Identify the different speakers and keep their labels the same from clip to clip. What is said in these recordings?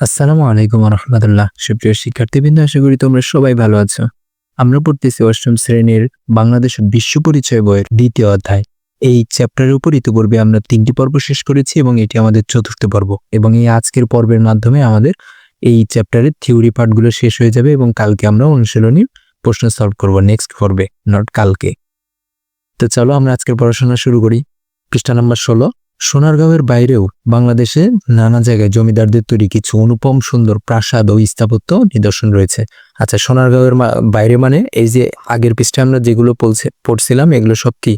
Speaker 1: আসসালামু আলাইকুম রহমতুল্লাহ সুপ্রিয় শিক্ষার্থীবৃন্দ, আশা করি তোমরা সবাই ভালো আছো। আমরা পড়তেছি অষ্টম শ্রেণির বাংলাদেশ বিশ্ব পরিচয় বইয়ের দ্বিতীয় অধ্যায়। এই চ্যাপ্টারের উপর ইতিপূর্বে আমরা তিনটি পর্ব শেষ করেছি এবং এটি আমাদের চতুর্থ পর্ব। এবং এই আজকের পর্বের মাধ্যমে আমাদের এই চ্যাপ্টারের থিওরি পার্টগুলো শেষ হয়ে যাবে এবং কালকে আমরা অনুশীলনী প্রশ্ন সলভ করব নেক্সট পর্বে নট কালকে। তো চলো আমরা আজকের পড়াশোনা শুরু করি। পৃষ্ঠা নাম্বার ষোলো সোনারগাঁওয়ের বাইরেও বাংলাদেশে নানা জায়গায় জমিদারদের তৈরি কিছু অনুপম সুন্দর প্রাসাদ ও স্থাপত্য নিদর্শন রয়েছে। আচ্ছা সোনারগাঁওয়ের বাইরে মানে এই যে আগের পৃষ্ঠায় আমরা যেগুলো পড়ছে- পড়ছিলাম, এগুলো সব কি?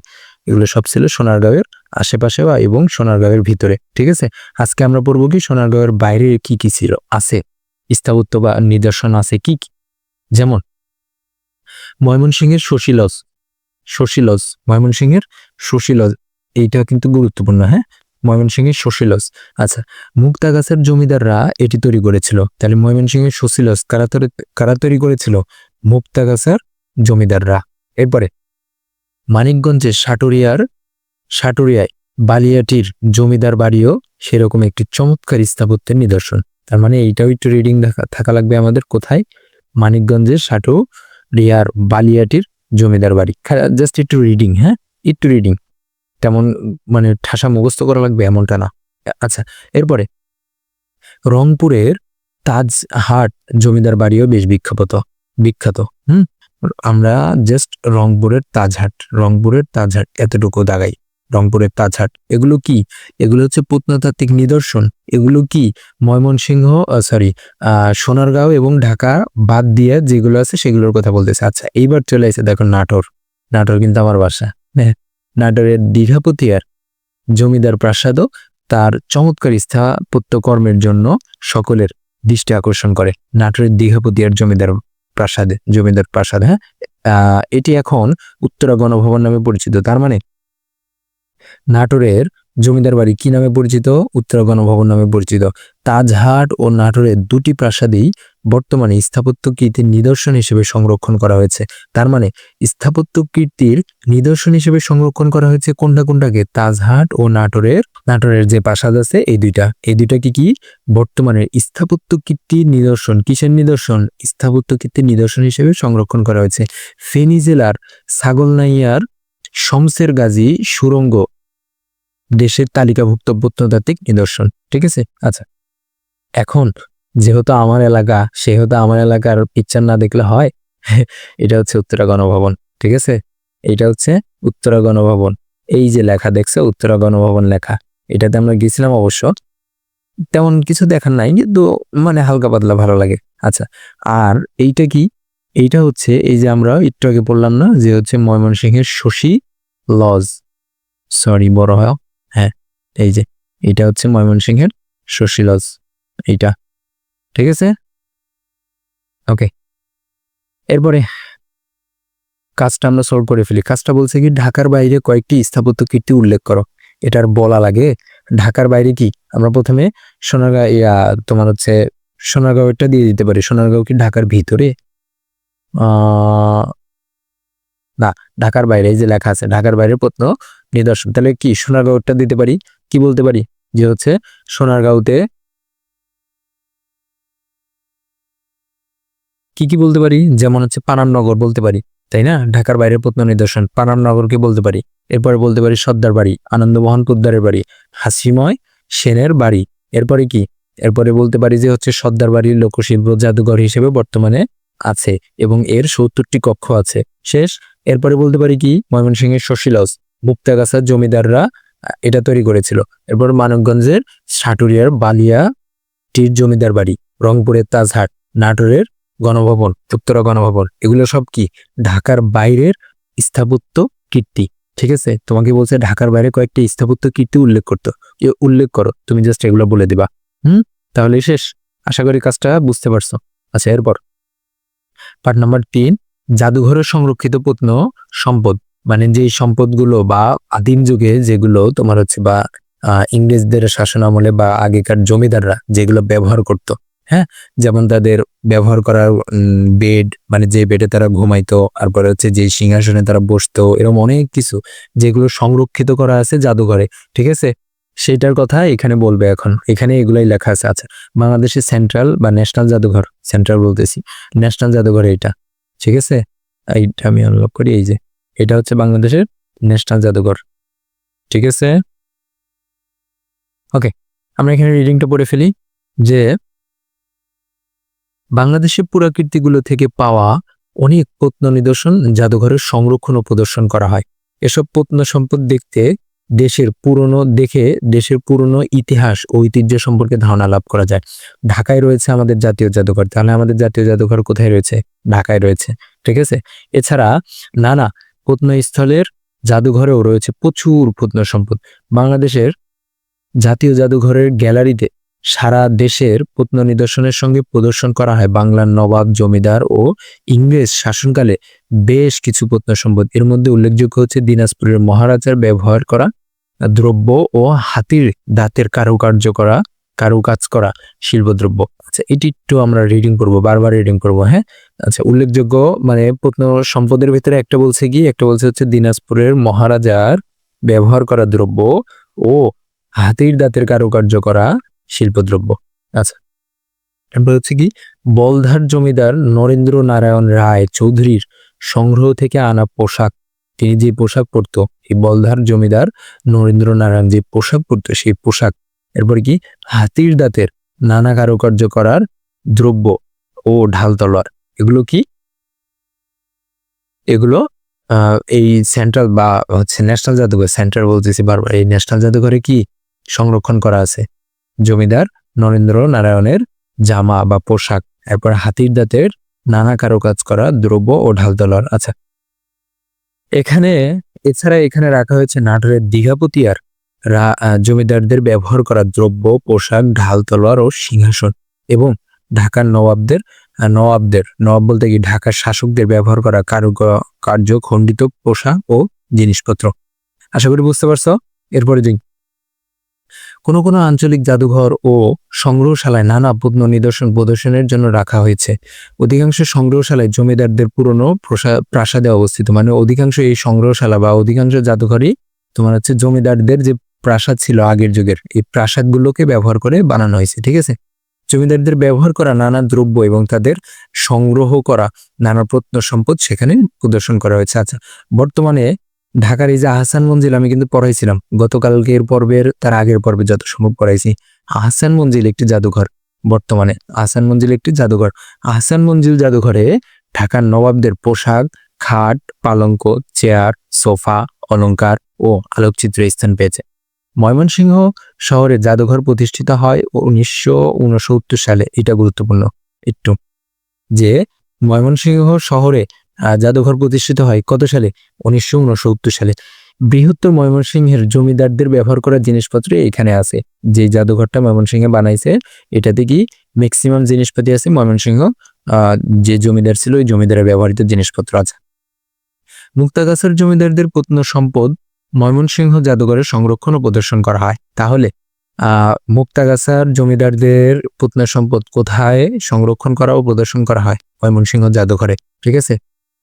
Speaker 1: এগুলো সব ছিল সোনারগাঁওয়ের আশেপাশে বা এবং সোনারগাঁওয়ের ভিতরে, ঠিক আছে? আজকে আমরা পড়ব কি সোনারগাঁওয়ের বাইরে কি কি ছিল? আছে। স্থাপত্য বা নিদর্শন আছে কি কি? যেমন, ময়মনসিংহের শশীলজ শশীলজ ময়মনসিংহের শশীলজ এইটা কিন্তু গুরুত্বপূর্ণ হ্যাঁ? ময়মনসিংহের শশীলজ আচ্ছা মুক্তাগাছার জমিদাররা এটি তৈরি করেছিল। তাহলে ময়মনসিংহের শশীলজ কারা তৈরি কারা তৈরি করেছিল? মুক্তাগাছার জমিদাররা। এরপরে, মানিকগঞ্জের সাটুরিয়ার, সাটুরিয়ায় বালিয়াটির জমিদার বাড়িও সেরকম একটি চমৎকার স্থাপত্যের নিদর্শন। তার মানে এইটাও একটু রিডিং থাকা লাগবে আমাদের কোথায়? মানিকগঞ্জের সাটুরিয়ার বালিয়াটির জমিদার বাড়ি। জাস্ট একটু রিডিং হ্যাঁ? একটু রিডিং তেমন মানে ঠাসা মুখস্থ করা লাগবে এমনটা না। আচ্ছা এরপরে। রংপুরের তাজহাট জমিদার বাড়িও বেশ বিখ্যাত বিখ্যাত, হুম? আমরা জাস্ট রংপুরের তাজহাট রংপুরের তাজহাট এতটুকু দাগাই। রংপুরের তাজহাট এগুলো কি? এগুলো হচ্ছে প্রত্নতাত্ত্বিক নিদর্শন। এগুলো কি? ময়মনসিংহ সরি সোনারগাঁও এবং ঢাকা বাদ দিয়ে যেগুলো আছে সেগুলোর কথা বলতেছে। আচ্ছা এইবার চলে এসে দেখো নাটোর। নাটোর কিন্তু আমার বাসা। হ্যাঁ। নাটোরের দীঘাপতিয়ার জমিদার প্রাসাদও তার চমৎকার স্থাপত্যকর্মের জন্য সকলের দৃষ্টি আকর্ষণ করে। নাটোরের দীঘাপতিয়ার জমিদার প্রাসাদে, জমিদার প্রাসাদ হ্যাঁ? এটি এখন উত্তরা গণভবন নামে পরিচিত। তার মানে নাটোরের জমিদার বাড়ি কি নামে পরিচিত? উত্তরা গণভবন নামে পরিচিত। তাজহাট ও নাটোরের দুটি প্রাসাদেই বর্তমানে স্থাপত্য কীর্তির নিদর্শন হিসেবে সংরক্ষণ করা হয়েছে। তার মানে স্থাপত্য কীর্তির নিদর্শন হিসেবে সংরক্ষণ করা হয়েছে কোনটা কোনটাকে? তাজহাট ও নাটোরের নাটোরের যে প্রাসাদ আছে, এই দুইটা। এই দুইটা কি? কি বর্তমানে স্থাপত্য কীর্তির নিদর্শন, কিসের নিদর্শন? স্থাপত্য কীর্তির নিদর্শন হিসেবে সংরক্ষণ করা হয়েছে। ফেনী জেলার ছাগলনাইয়ার শমসের গাজী সুরঙ্গ দেশের তালিকাভুক্ত প্রত্নতাত্ত্বিক নিদর্শন। ঠিক আছে? আচ্ছা। এখন যেহেতু আমার এলাকা, সেহেতু আমার এলাকার পিকচার না দেখলে হয়, এটা হচ্ছে উত্তরা গণভবন, ঠিক আছে? এটা হচ্ছে উত্তরা গণভবন। এই যে লেখা, দেখছে? উত্তরা গণভবন লেখা। এটাতে আমরা গেছিলাম অবশ্য, তেমন কিছু দেখার নাই, কিন্তু মানে হালকা পাতলা ভালো লাগে। আচ্ছা আর এইটা কি? এইটা হচ্ছে, এই যে আমরা একটু আগে বললাম না, যে হচ্ছে ময়মনসিংহের শশী লজ। সরি, বড় হয় হ্যাঁ এই যে, এটা হচ্ছে ময়মনসিংহের শশী লজ, এইটা। ঠিক আছে? ওকে এরপরে কাজটা আমরা সলভ করে ফেলি। কাজটা বলছে কি, ঢাকার বাইরে কয়েকটি স্থাপত্য কীর্তি উল্লেখ করো। এটার বলা লাগে, ঢাকার বাইরে কি? আমরা প্রথমে সোনারগাঁও, ইয়া, তোমার হচ্ছে সোনারগাঁওটা দিয়ে দিতে পারি। সোনারগাঁও কি ঢাকার ভিতরে? না, ঢাকার বাইরে যে লেখা আছে, ঢাকার বাইরে প্রত্ন নিদর্শন। তাহলে কি সোনারগাঁওটা দিতে পারি? কি বলতে পারি? যে হচ্ছে সোনারগাঁওতে কি কি বলতে পারি? যেমন হচ্ছে পানামনগর বলতে পারি, তাই না? ঢাকার বাইরের প্রত্ন নিদর্শন পানামনগরকে বলতে পারি? এরপরে বলতে পারি সর্দার বাড়ি, আনন্দমোহন পোদ্দারের বাড়ি, হাসিময় সেনের বাড়ি। এরপরে কি? এরপরে বলতে পারি যে হচ্ছে সর্দার বাড়ির লোকশিল্প জাদুঘর হিসেবে বর্তমানে আছে এবং এর সত্তরটি কক্ষ আছে। শেষ। এরপরে বলতে পারি কি? ময়মনসিংহের শশীলজ মুক্তাগাছার জমিদাররা এটা তৈরি করেছিল। এরপর মানবগঞ্জের সাটুরিয়ার বালিয়া টির জমিদার বাড়ি, রংপুরের তাজহাট, নাটোরের গণভবন, উত্তরা গণভবন, এগুলো সব কি? ঢাকার বাইরের স্থাপত্য কীর্তি, ঠিক আছে? তোমাকে বলছে ঢাকার বাইরে কয়েকটি স্থাপত্য কীর্তি উল্লেখ করতো উল্লেখ করো, তুমি জাস্ট এগুলো বলে দিবা। হুম? তাহলে শেষ। আশা করি কাজটা বুঝতে পারছ। আচ্ছা এরপর। পার্ট নাম্বার তিন জাদুঘরের সংরক্ষিত প্রত্ন সম্পদ মানে যে সম্পদগুলো বা আদিম যুগে যেগুলো তোমার হচ্ছে বা ইংরেজদের শাসন আমলে বা আগেকার জমিদাররা যেগুলো ব্যবহার করত হ্যাঁ? যেমন তাদের ব্যবহার করার বেড মানে যে বেডে তারা ঘুমাইতো, তারপরে হচ্ছে যে সিংহাসনে তারা বসতো এরকম অনেক কিছু যেগুলো সংরক্ষিত করা আছে জাদুঘরে, ঠিক আছে? সেটার কথা এখানে বলবে এখন। এখানে এগুলাই লেখা আছে। আচ্ছা বাংলাদেশের সেন্ট্রাল বা ন্যাশনাল জাদুঘর সেন্ট্রাল বলতেছি ন্যাশনাল জাদুঘর এটা, ঠিক আছে? এইটা আমি আনলক করি, এই যে, এটা হচ্ছে বাংলাদেশের ন্যাশনাল জাদুঘর, ঠিক আছে? ওকে আমরা এখানে রিডিংটা পড়ে ফেলি, যে বাংলাদেশের পুরাকীর্তিগুলো থেকে পাওয়া অনেক প্রত্ন নিদর্শন জাদুঘরের সংরক্ষণ ও প্রদর্শন করা হয়। এসব প্রত্ন সম্পদ দেখতে দেশের পুরনো, দেখে দেশের পুরনো ইতিহাস ও ঐতিহ্য সম্পর্কে ধারণা লাভ করা যায়। ঢাকায় রয়েছে আমাদের জাতীয় জাদুঘর। তাহলে আমাদের জাতীয় জাদুঘর কোথায় রয়েছে? ঢাকায় রয়েছে, ঠিক আছে? এছাড়া নানা প্রত্নস্থলের জাদুঘরেও রয়েছে প্রচুর প্রত্ন সম্পদ বাংলাদেশের জাতীয় জাদুঘরের গ্যালারিতে সারা দেশের প্রত্ন নিদর্শনের সঙ্গে প্রদর্শন করা হয়। বাংলার নবাব, জমিদার ও ইংরেজ শাসনকালে বেশ কিছু প্রত্ন সম্পদ এর মধ্যে উল্লেখযোগ্য হচ্ছে দিনাজপুরের মহারাজার ব্যবহার করা দ্রব্য ও হাতির দাঁতের কারুকার্য করা, কারুকাজ করা শিল্পদ্রব্য। আচ্ছা এটি একটু আমরা রিডিং করব, বারবার রিডিং করব হ্যাঁ? আচ্ছা উল্লেখযোগ্য মানে প্রত্ন সম্পদের ভিতরে একটা বলছে কি? একটা বলছে হচ্ছে দিনাজপুরের মহারাজার ব্যবহার করা দ্রব্য ও হাতির দাঁতের কারুকার্য করা শিল্পদ্রব্য। আচ্ছা। এরপর হচ্ছে কি, বলধার জমিদার নরেন্দ্র নারায়ণ রায় চৌধুরীর সংগ্রহ থেকে আনা পোশাক, তিনি যে পোশাক পরতো, এই বলধার জমিদার নরেন্দ্র নারায়ণ যে পোশাক পরতো, সেই পোশাক, এরপর কি, হাতির দাঁতের নানা কারুকার্য করার দ্রব্য ও ঢাল তলোয়ার, এগুলো কি? এগুলো এই সেন্ট্রাল বা হচ্ছে ন্যাশনাল জাদুঘর, সেন্ট্রাল বলতেছি বারবার, এই ন্যাশনাল জাদুঘরে কি সংরক্ষণ করা আছে? জমিদার নরেন্দ্র নারায়ণের জামা বা পোশাক, এরপর হাতির দাঁতের নানা কারুকাজ করা দ্রব্য ও ঢাল তলোয়ার আচ্ছা। এখানে, এছাড়া এখানে রাখা হয়েছে নাটোরের দীঘাপতিয়ার। জমিদারদের ব্যবহার করা দ্রব্য, পোশাক ঢাল তলোয়ার ও সিংহাসন এবং ঢাকার নবাবদের নবাবদের, নবাব বলতে কি ঢাকার শাসকদের ব্যবহার করা কারু কার্য খণ্ডিত পোশাক ও জিনিসপত্র। আশা করি বুঝতে পারছ? এরপরে দিন কোনো কোনো আঞ্চলিক জাদুঘর ও সংগ্রহশালায় নানা প্রত্ন নিদর্শন প্রদর্শনের জন্য রাখা হয়েছে। অধিকাংশ সংগ্রহশালায় জমিদারদের পুরনো প্রসা- প্রাসাদে অবস্থিত। মানে অধিকাংশ এই সংগ্রহশালা বা অধিকাংশ জাদুঘরই তোমার হচ্ছে জমিদারদের যে প্রাসাদ ছিল আগের যুগের, এই প্রাসাদগুলোকে ব্যবহার করে বানানো হয়েছে, ঠিক আছে? জমিদারদের ব্যবহার করা নানা দ্রব্য এবং তাদের সংগ্রহ করা নানা প্রত্ন সম্পদ সেখানে প্রদর্শন করা হয়েছে। আচ্ছা বর্তমানে ঢাকার এই যে আহসান মঞ্জিল আমি কিন্তু পড়াইছিলাম গতকালকের পর্বের, তার আগের পর্বে যত সম্ভব পড়াইছি। আহসান মঞ্জিল একটি জাদুঘর বর্তমানে আহসান মঞ্জিল একটি জাদুঘর। আহসান মঞ্জিল জাদুঘরে ঢাকার নবাবদের পোশাক, খাট, পালঙ্ক, চেয়ার, সোফা, অলংকার ও আলোকচিত্র স্থান পেয়েছে। ময়মনসিংহ শহরে জাদুঘর প্রতিষ্ঠিত হয় উনিশশো উনসত্তর সালে, এটা গুরুত্বপূর্ণ একটু। যে ময়মনসিংহ শহরে জাদুঘর প্রতিষ্ঠিত হয় কত সালে? উনিশশো উনসত্তর সালে। বৃহত্তর ময়মনসিংহের জমিদারদের ব্যবহার করা জিনিসপত্র এখানে আছে। যে জাদুঘরটা ময়মনসিংহে বানাইছে, এটাতে কি ম্যাক্সিমাম জিনিসপাতি আছে? ময়মনসিংহ যে জমিদার ছিল, ওই জমিদারের ব্যবহৃত জিনিসপত্র আছে। মুক্তাগাছার জমিদারদের প্রত্ন সম্পদ ময়মনসিংহ জাদুঘরে সংরক্ষণ ও প্রদর্শন করা হয়। তাহলে মুক্তাগাছার জমিদারদের প্রত্ন সম্পদ কোথায় সংরক্ষণ করা ও প্রদর্শন করা হয়? ময়মনসিংহ জাদুঘরে, ঠিক আছে?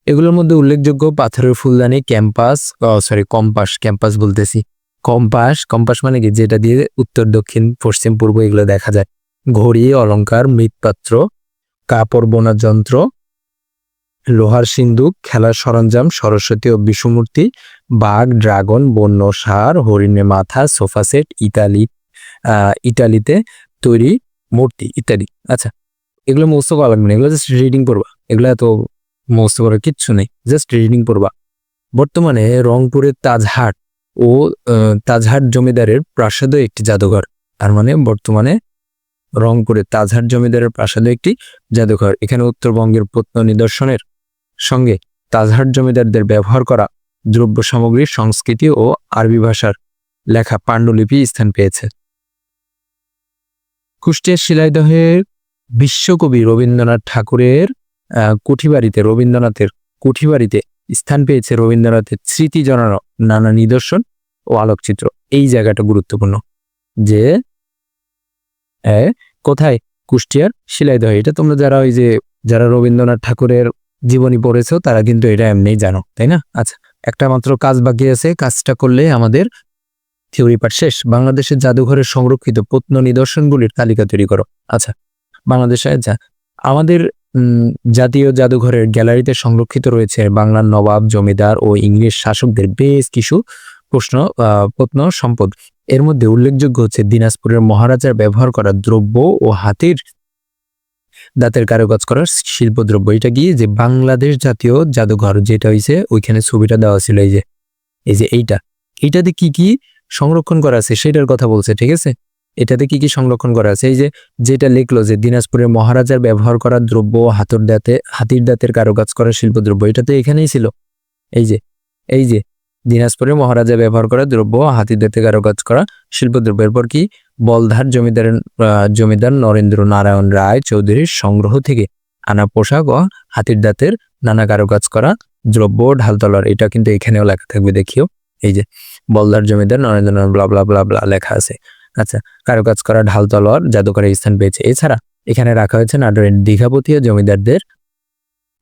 Speaker 1: এগুলোর মধ্যে উল্লেখযোগ্য পাথরের ফুলদানি, ক্যাম্পাস সরি কম্পাস, ক্যাম্পাস বলতেছি। কম্পাস কম্পাস মানে কি? যেটা দিয়ে উত্তর, দক্ষিণ, পশ্চিম, পূর্ব এগুলো দেখা যায়। ঘড়ি, অলংকার, মৃৎপাত্র, কাপড় বোনার যন্ত্র, লোহার সিন্দুক, খেলার সরঞ্জাম, সরস্বতী ও বিষ্ণুমূর্তি, বাঘ, ড্রাগন, বন্য, সার, হরিণের মাথা, সোফা সেট, ইতালি ইটালিতে তৈরি মূর্তি, ইত্যাদি। আচ্ছা এগুলো মুখস্থ করা লাগবে না, এগুলো জাস্ট রিডিং করবা এগুলো এত মুখস্থ করার কিচ্ছু নেই জাস্ট রিডিং করবা বর্তমানে রংপুরের তাজহাট ও তাজহাট জমিদারের প্রাসাদও একটি জাদুঘর। তার মানে বর্তমানে রংপুরের তাজহাট জমিদারের প্রাসাদও একটি জাদুঘর। এখানে উত্তরবঙ্গের প্রত্ন নিদর্শনের সঙ্গে তাজহাট জমিদারদের ব্যবহার করা দ্রব্য সামগ্রীর সংস্কৃতি ও আরবি ভাষার লেখা পাণ্ডুলিপি স্থান পেয়েছে। কুষ্টিয়ার শিলাইদহের বিশ্বকবি রবীন্দ্রনাথ ঠাকুরের কুঠিবাড়িতে, রবীন্দ্রনাথের কুঠিবাড়িতে স্থান পেয়েছে রবীন্দ্রনাথের স্মৃতি জানানো নানা নিদর্শন ও আলোকচিত্র। এই জায়গাটা গুরুত্বপূর্ণ যে কোথায় কুষ্টিয়ার শিলাইদহ? এটা তোমরা যারা ওই যে, যারা রবীন্দ্রনাথ ঠাকুরের জীবনী পড়েছো, তারা কিন্তু এটা এমনিই জানো, তাই না? আচ্ছা একটা মাত্র কাজ বাকি আছে, কাজটা করলে আমাদের থিওরি পাঠ শেষ। বাংলাদেশের জাদুঘরের সংরক্ষিত প্রত্ন নিদর্শনগুলির তালিকা তৈরি করো। আচ্ছা বাংলাদেশে যা, আমাদের জাতীয় জাদুঘরের গ্যালারিতে সংরক্ষিত রয়েছে বাংলার নবাব, জমিদার ও ইংলিশ শাসকদের বেশ কিছু প্রশ্ন প্রত্ন, সম্পদ। এর মধ্যে উল্লেখযোগ্য হচ্ছে দিনাজপুরের মহারাজার ব্যবহার করা দ্রব্য ও হাতির দাঁতের কারুকাজ করা শিল্পদ্রব্য। এটা কি যে বাংলাদেশ জাতীয় জাদুঘর যেটা হয়েছে ওইখানে ছবিটা দেওয়া ছিল এই যে এই যে এইটা। এইটাতে কি কি সংরক্ষণ করা আছে সেটার কথা বলছে, ঠিক আছে? এটাতে কি কি সংরক্ষণ করা আছে? এই যে যেটা লিখলো যে দিনাজপুরের মহারাজার ব্যবহার করা দ্রব্য ও হাতের দাঁতে, হাতির দাঁতের কারুকাজ করা শিল্পদ্রব্য, এটা তো এখানেই ছিল। এই যে এই যে দিনাজপুরের মহারাজা ব্যবহার করা দ্রব্য হাতির দাঁতে কারুকাজ করা শিল্পদ্রব্য। এরপর কি? বলধার জমিদারের জমিদার নরেন্দ্র নারায়ণ রায় চৌধুরীর সংগ্রহ থেকে আনা পোশাক ও হাতির দাঁতের নানা কারুকাজ করা দ্রব্য ঢালতলার, এটা কিন্তু এখানেও লেখা থাকবে, দেখিও। এই যে বলদার জমিদার Narendra Narayan blah blah blah blah লেখা আছে। আচ্ছা কারুকাজ করা ঢাল তলোয়ার জাদুঘরের স্থান পেয়েছে। এছাড়া এখানে রাখা হয়েছে নাটোরের দীঘাপতীয় জমিদারদের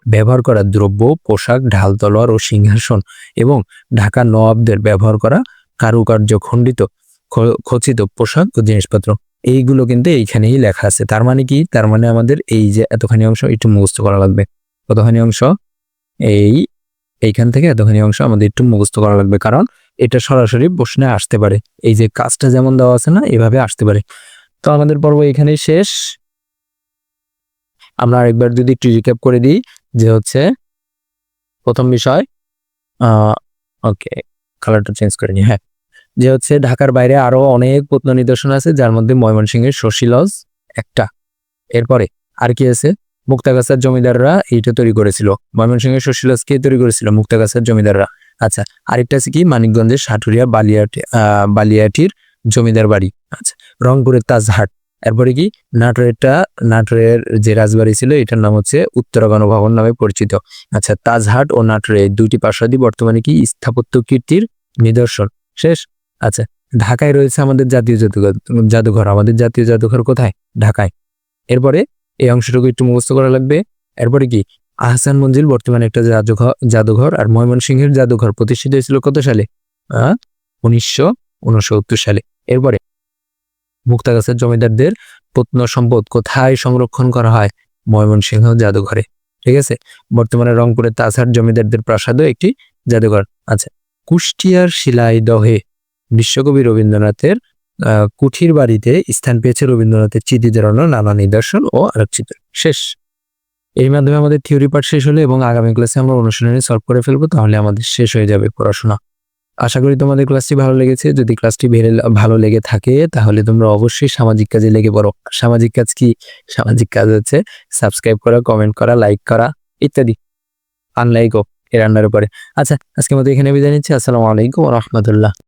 Speaker 1: ব্যবহার করা দ্রব্য, পোশাক, ঢাল তলোয়ার ও সিংহাসন এবং ঢাকা নবাবদের ব্যবহার করা কারুকার্য খণ্ডিত খচিত পোশাক ও জিনিসপত্র। এইগুলো কিন্তু এইখানেই লেখা আছে। তার মানে কি? তার মানে আমাদের এই যে এতখানি অংশ একটু মুখস্থ করা লাগবে। কতখানি অংশ? এই, এইখান থেকে এতখানি অংশ আমাদের একটু মুখস্থ করা লাগবে। কারণ এটা সরাসরি প্রশ্নে আসতে পারে। এই যে কাজটা যেমন দেওয়া আছে না, এভাবে আসতে পারে। তো আমাদের পর্ব এখানেই শেষ। আমরা আরেকবার যদি একটু রিক্যাপ করে দিই, যে হচ্ছে প্রথম বিষয় ওকে কালারটা চেঞ্জ করে নিই হ্যাঁ। যে হচ্ছে ঢাকার বাইরে আরও অনেক প্রত্ন নিদর্শন আছে, যার মধ্যে ময়মনসিংহের শশী লজ একটা। এরপরে আর কি আছে? মুক্তাগাছার জমিদাররা এইটা তৈরি করেছিল। ময়মনসিংহের শশী লজ কে তৈরি করেছিল? মুক্তাগাছার জমিদাররা। আচ্ছা আরেকটা আছে কি? মানিকগঞ্জের সাটুরিয়া বালিয়াটি বালিয়াটির জমিদার বাড়ি। আচ্ছা রংপুরের তাজহাট। এরপরে কি? নাটোরেরটা, নাটোরের যে রাজবাড়ি ছিল, এটার নাম হচ্ছে উত্তরা গণভবন নামে পরিচিত। আচ্ছা তাজহাট ও নাটোরে দুইটি প্রাসাদই বর্তমানে কি স্থাপত্য কীর্তির নিদর্শন? শেষ? আচ্ছা ঢাকায় রয়েছে আমাদের জাতীয় জাদুঘর জাদুঘর। আমাদের জাতীয় জাদুঘর কোথায়? ঢাকায়। এরপরে এই অংশটুকু একটু মুখস্থ করা লাগবে। এরপরে কি? আহসান মঞ্জিল বর্তমানে একটা জাদুঘর জাদুঘর আর ময়মনসিংহের জাদুঘর প্রতিষ্ঠিত হয়েছিল কত সালে? উনিশশো সালে। এরপরে মুক্তাগাছার জমিদারদের প্রত্ন সম্পদ কোথায় সংরক্ষণ করা হয়? ময়মনসিংহ জাদুঘরে। ঠিক আছে? বর্তমানে রংপুরের তাজহাট জমিদারদের প্রাসাদও একটি জাদুঘর আচ্ছা কুষ্টিয়ার শিলাই দহে বিশ্বকবি রবীন্দ্রনাথের কুঠির বাড়িতে স্থান পেয়েছে রবীন্দ্রনাথের চিঠি নানা নিদর্শন ও আলোকচিত্র। শেষ। এর মাধ্যমে আমাদের থিওরি পার্ট শেষ হলো এবং আগামী ক্লাসে আমরা অনুশীলনী সলভ করে ফেলব, তাহলে আমাদের শেষ হয়ে যাবে পড়াশোনা। আশা করি তোমাদের ক্লাসটি ভালো লেগেছে। যদি ক্লাসটি ভালো লেগে থাকে, তাহলে তোমরা অবশ্যই সামাজিক কাজে লেগে পড়ো। সামাজিক কাজ কি? সামাজিক কাজ হচ্ছে সাবস্ক্রাইব করা কমেন্ট করা লাইক করা, ইত্যাদি। আনলাইকও এর আন্ডারে পড়ে। আচ্ছা আজকের মতো এখানে বিদায় নিচ্ছি। আসসালামু আলাইকুম রহমতুল্লাহ।